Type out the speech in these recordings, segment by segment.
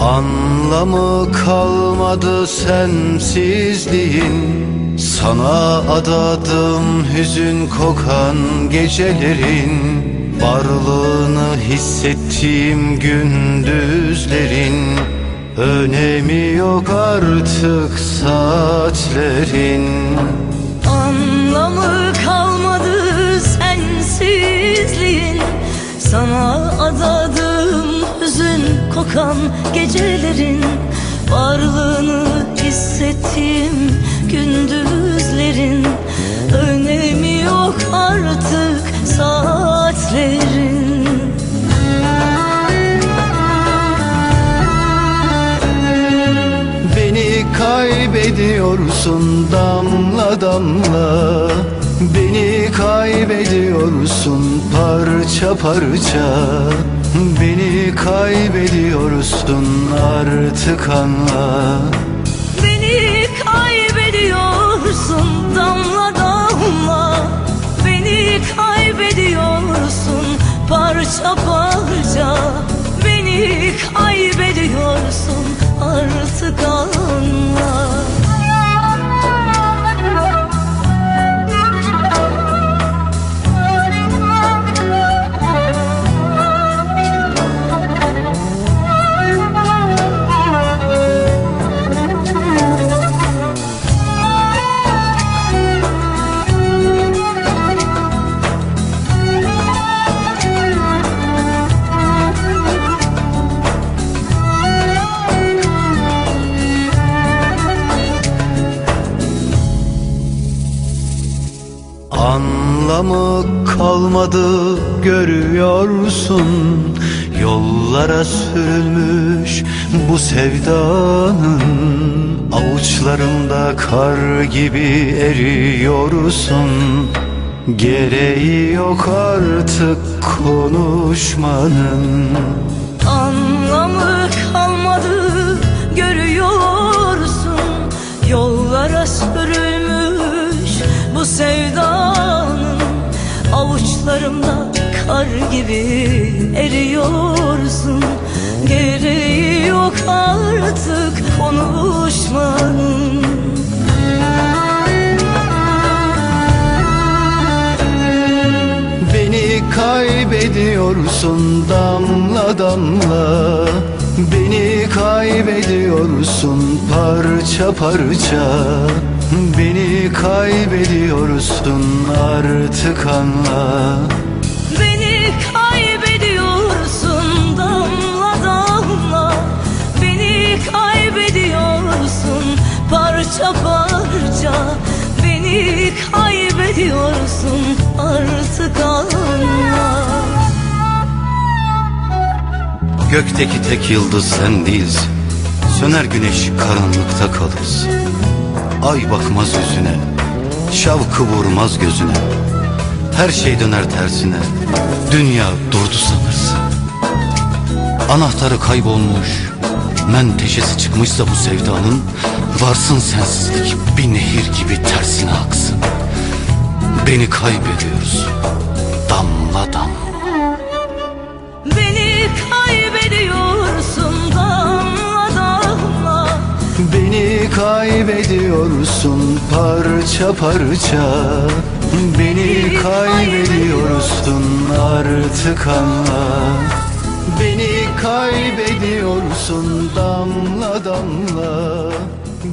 Anlamı kalmadı sensizliğin. Sana adadım hüzün kokan gecelerin. Varlığını hissettiğim gündüzlerin. Önemi yok artık saatlerin. Anlamı kalmadı sensizliğin. Sana adadığım hüzün kokan gecelerin Varlığını hissettiğim gündüzlerin. Önemi yok artık saatlerin. Beni kaybediyorsun damla damla Beni kaybediyorsun parça parça. Beni kaybediyorsun artık anla. Beni kaybediyorsun damla damla. Beni kaybediyorsun parça parça. Beni kaybediyorsun artık anla Anlamı kalmadı görüyorsun? Yollara sürülmüş bu sevdanın Avuçlarımda kar gibi eriyorsun. Gereği yok artık konuşmanın. Anlamı kalmadı görüyorsun. Yollara sürülmüş bu sevdanın Avuçlarımda kar gibi eriyorsun. Gereği yok artık konuşmanın Beni kaybediyorsun damla damla. Beni kaybediyorsun parça parça Beni kaybediyorsun artık anla. Beni kaybediyorsun damla damla. Beni kaybediyorsun parça parça. Beni kaybediyorsun artık anla. Gökteki tek yıldız sen değilsin Söner güneş karanlıkta kalırız Ay bakmaz yüzüne Şavkı vurmaz gözüne. Her şey döner tersine Dünya durdu sanırsın. Anahtarı kaybolmuş Menteşesi çıkmışsa bu sevdanın Varsın sensizlik bir nehir gibi tersine aksın. Beni kaybediyoruz Damla damla Beni kaybediyorsun damla damla. Beni kaybediyorsun parça parça. Beni kaybediyorsun artık anla. Beni kaybediyorsun damla damla.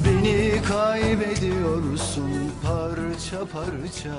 Beni kaybediyorsun parça parça